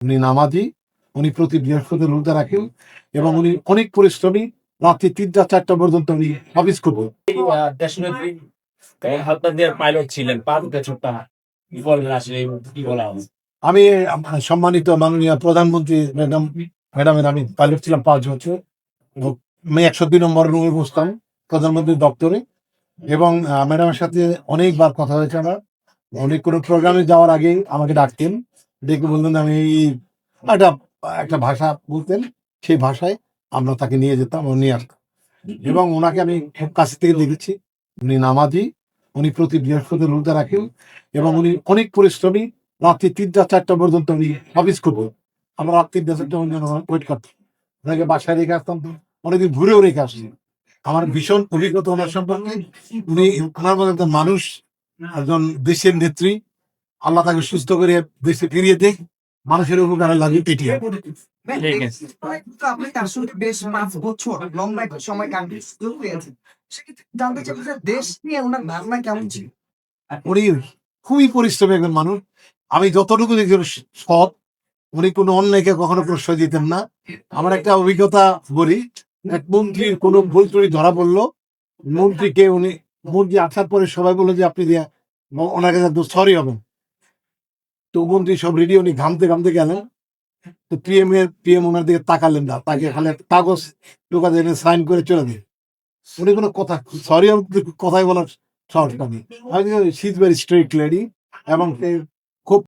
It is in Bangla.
উনি নামাজি, উনি প্রতি বৃহস্পতি রোজা রাখেন এবং উনি অনেক পরিশ্রমী। রাত্রি তিনটা, চারটা পর্যন্ত উনি অফিস করবেন। ছিলেন আমি সম্মানিত মাননীয় প্রধানমন্ত্রী ম্যাডাম, ম্যাডামের, আমি পাইলট ছিলাম পাঁচ বছর। আমি একশো দুই নম্বর রুমে বসতাম, প্রধানমন্ত্রীর দপ্তরে। এবং ম্যাডামের সাথে অনেকবার কথা হয়েছে আমার। অনেক কোনো প্রোগ্রামে যাওয়ার আগে আমাকে ডাকতেন। ডেকে বলতেন আমি একটা একটা ভাষা বলতেন, সেই ভাষায় আমরা তাকে নিয়ে যেতাম নিয়ে আসতাম এবং ওনাকে আমি খুব কাছ থেকে দেখেছি। উনি নামাজি, উনি প্রতি বৃহস্পতি রোজা রাখেন এবং উনি অনেক পরিশ্রমী। রাত্রি তিনটা, চারটা পর্যন্ত উনি অফিস করব আমরা রাত তিনটা, চারটা পর্যন্ত ওয়েট করতাম। ওনাকে বাসায় রেখে আসতাম তো, অনেকদিন ঘুরেও রেখে আসছি। আমার ভীষণ অভিজ্ঞতা ওনার সম্পর্কে। উনি ওনার মতো একজন মানুষ, একজন দেশের নেত্রী। আল্লাহ তাকে সুস্থ করে দেশে ফিরিয়ে দেখ মানুষের উপকারে লাগে এটি ঠিক আছে। তো আপনি তার সঙ্গে বেশ পাঁচ বছর লম্বা একটা সময় কাটিয়ে হয়েছে সেক্ষেত্রে জানতে চাই দেশ নিয়ে ওনার ধারণা কেমন ছিল? উনি খুবই পরিশ্রমী একজন মানুষ। আমি যতটুকু দেখি উনি সৎ উনি কোনো অন্যায়কে কখনো প্রশ্রয় দিতেন না। আমার একটা অভিজ্ঞতা বলি এক মন্ত্রীর কোনো ভুল ত্রুটি ধরা পড়ল। মন্ত্রীকে উনি মন্ত্রী আসার পরে সবাই বলল যে আপনি দিয়া ওনার কাছে সরি হবেন। তো মন্ত্রী সব রেডি উনি ঘামতে ঘামতে গেলেন। তো পিএম এর পিএম ওনার দিকে তাকালেন না, তাকে খালি একটা কাগজ টোকা দিয়ে সাইন করে চলে দিন উনি কোনো কথা সরি কথাই বলার সাহস নেই আমি she is very strict lady এবং